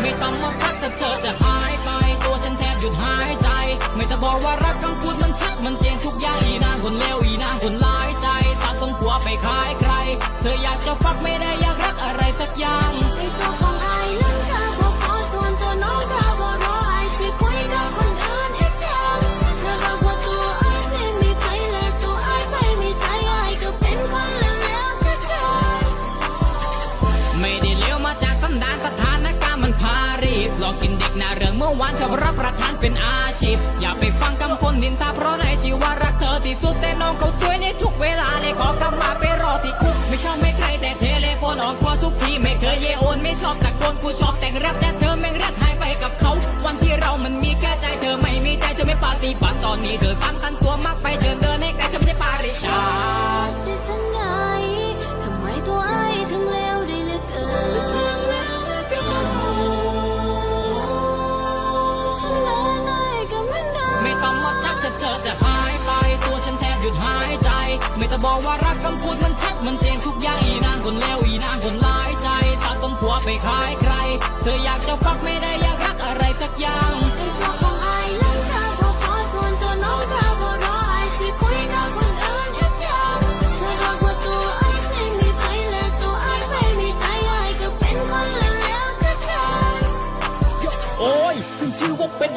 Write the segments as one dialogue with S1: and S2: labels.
S1: ไม่ต้องมาทักถ้าเธอจะหายไป ตัวฉันแทบหยุดหายใจ ไม่จะบอกว่ารักคำพูดมันชัดมันเจนทุกอย่างอีนางคนเลวอีนางคนร้ใจสะสมผัวไปขายใคร เธออยากจะฟักไม่ได้อยากรักอะไรสักอย่าง
S2: กินเด็
S1: กหน้าเรื่องเมื่อวานชอบรับประทานเป็นอาชีพ อย่าไปฟังคำคนนินทาเพราะในชีวารักเธอที่สุดแต่น้องเขาสวยในทุกเวลาเลยขอกลับมาไปรอที่คุก ไม่ชอบไม่ใครแต่เทเลโฟนออกตัวทุกทีไม่เคยเยโอนไม่ชอบตะโกนกูชอบแต่งแรปแต่เธอแม่งรัดหายไปกับเขา วันที่เรามันมีแค่ใจเธอไม่มีใจเธอไม่ปฏิบัติตอนนี้เธอสำคัญตัน แต่บอกว่ารักคำพูดมันชัดมันเจนทุกอย่างอีนางคนเลวอีนางคนร้ายใจสะสมผัวไปขายใคร เธออยากจะฟักไม่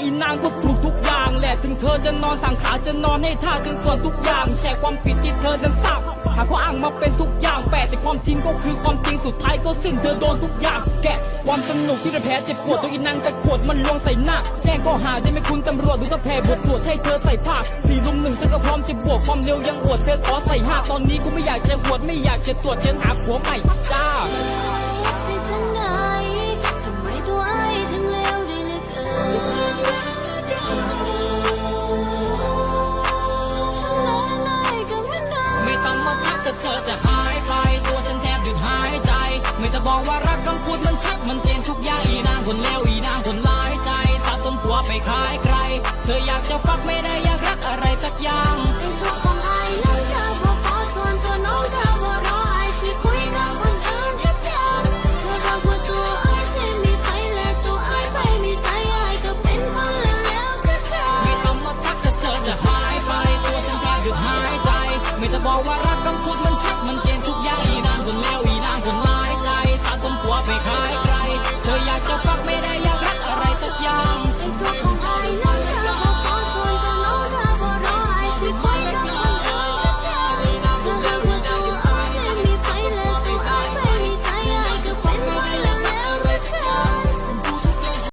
S1: อี
S2: นางก็
S1: ถูกทุกอย่างแหละถึงเธอจะนอนทางขาจะนอนให้ท่าจนส่วนทุกอย่าง แชร์ความผิดที่เธอนั้นสร้างหาข้ออ้างมาเป็นทุกอย่างแปลแต่ความจริงก็คือความจริงสุดท้ายก็สิ้นเธอโดนทุกอย่าง แกะความสนุกที่เป็นแผลเจ็บปวดตัวอีนางตะกวดมันลวงใส่หน้า แจ้งข้อหาได้ไหมคุณตำรวจดูตะแพ้บทสวดให้เธอใส่ผ้าสี่ลุมหนึ่งเธอก็พร้อมจะบวกความเร็วยังอวดเธอขอใส่ห้าตอนนี้กูไม่อยากจะหวดไม่อยากจะตรวจเชิญหาผัวใหม่จ้า
S2: เธอ
S1: จะหายไป ตัวฉันแทบหยุดหายใจ ไม่ต้องบอกว่ารักคำพูดมันชัดมันเจนทุกอย่างอีนางคนเลวอีนางคนร้ายใจสะสมผัวไปขายใคร เธออยากจะฟักไม่ได้อยากรักอะไรสักอย่าง